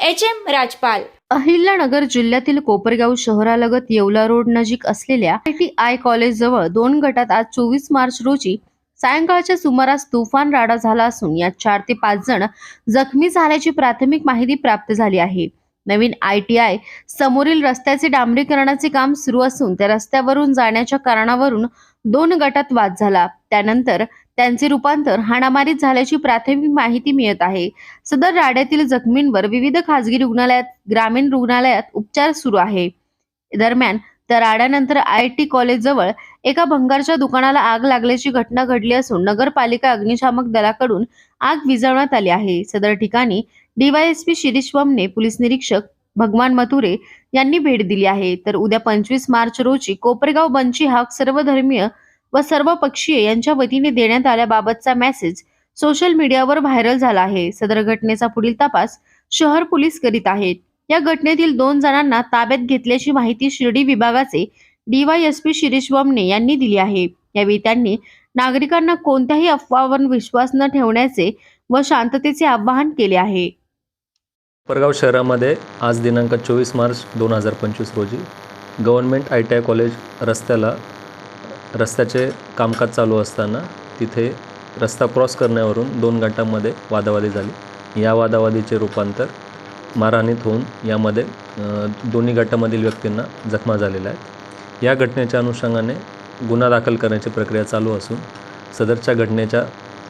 H M राजपाल. अहिल्यानगर जिल्ह्यातील Kopargaon शहरालगत Yeola road नजीक असलेल्या आय टी आय कॉलेज जवळ दोन गटात आज चोवीस मार्च रोजी सायंकाळच्या सुमारास तुफान राडा झाला असून यात चार ते पाच जण जखमी झाल्याची प्राथमिक माहिती प्राप्त झाली आहे. नवीन आय टी आय समोरील रस्त्याचे डांबरीकरणाचे काम सुरू असून त्या रस्त्यावरून जाण्याच्या कारणावरून दोन गटात वाद झाला. त्यानंतर त्यांचे रूपांतर हाणामारीत झाल्याची प्राथमिक माहिती मिळत आहे. सदर राड्यातील जखमींवर विविध खासगी रुग्णालयात ग्रामीण रुग्णालयात उपचार सुरू आहे. दरम्यान त्या राड्यानंतर आय टी कॉलेज जवळ एका भंगारच्या दुकानाला आग लागल्याची घटना घडली असून नगरपालिका अग्निशामक दलाकडून आग विझवण्यात आली आहे. सदर ठिकाणी डीवायएसपी शिरीष वमने पोलीस निरीक्षक भगवान मथुरे यांनी भेट दिली आहे. तर उद्या पंचवीस मार्च रोजी कोपरगाव बंची हाक सर्वधर्मीय व सर्व पक्षीय यांच्या वतीने देण्यात आल्याबाबतचा मेसेज सोशल मीडियावर व्हायरल झाला आहे. सदर घटनेचा पुढील तपास शहर पोलीस करीत आहेत. या घटनेतील दोन जणांना ताब्यात घेतल्याची माहिती शिर्डी विभागाचे डीवायएसपी शिरीष वमने यांनी दिली आहे. यावेळी त्यांनी नागरिकांना कोणत्याही अफवावर विश्वास न ठेवण्याचे व शांततेचे आवाहन केले आहे. परगाव शहरामध्ये आज दिनांक चोवीस मार्च दोन हजार पंचवीस रोजी government I T I college रस्त्याला रस्त्याचे कामकाज चालू असताना तिथे रस्ता क्रॉस करण्यावरून दोन गटांमध्ये वादावादी झाली. या वादावादीचे रूपांतर मारहाणीत होऊन यामध्ये दोन्ही गटामधील व्यक्तींना जखमा झालेल्या आहेत. या घटनेच्या अनुषंगाने गुन्हा दाखल करण्याची प्रक्रिया चालू असून सदरच्या घटनेच्या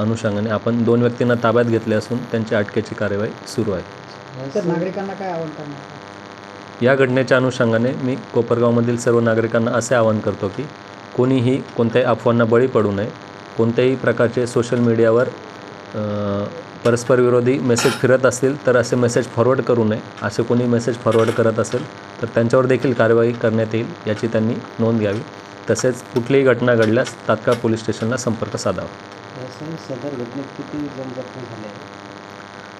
अनुषंगाने आपण दोन व्यक्तींना ताब्यात घेतले असून त्यांची अटकेची कार्यवाही सुरू आहे. नागरिकांना काय आवाहन करणार या घटनेच्या अनुषंगाने मी कोपरगावमधील सर्व नागरिकांना असे आवाहन करतो की कोणीही कोणत्याही अफवांना बळी पडू नये. कोणत्याही प्रकारचे सोशल मीडियावर परस्परविरोधी मेसेज फिरत असतील तर असे मेसेज फॉरवर्ड करू नये. असे कोणी मेसेज फॉरवर्ड करत असेल तर त्यांच्यावर देखील कारवाई करण्यात येईल याची त्यांनी नोंद घ्यावी. तसेच कुठलीही घटना घडल्यास तात्काळ पोलीस स्टेशनला संपर्क साधावा. असं सदर घटनेत किती जण जखमी झाले?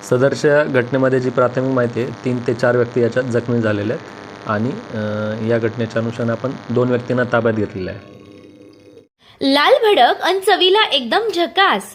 सदरच्या घटनेमध्ये जी प्राथमिक माहिती आहे तीन ते चार व्यक्ती याच्यात जखमी झालेल्या आहेत आणि या घटनेच्या अनुषंगाने आपण दोन व्यक्तींना ताब्यात घेतलेलं आहे. लाल भडक अन चवीला एकदम झकास.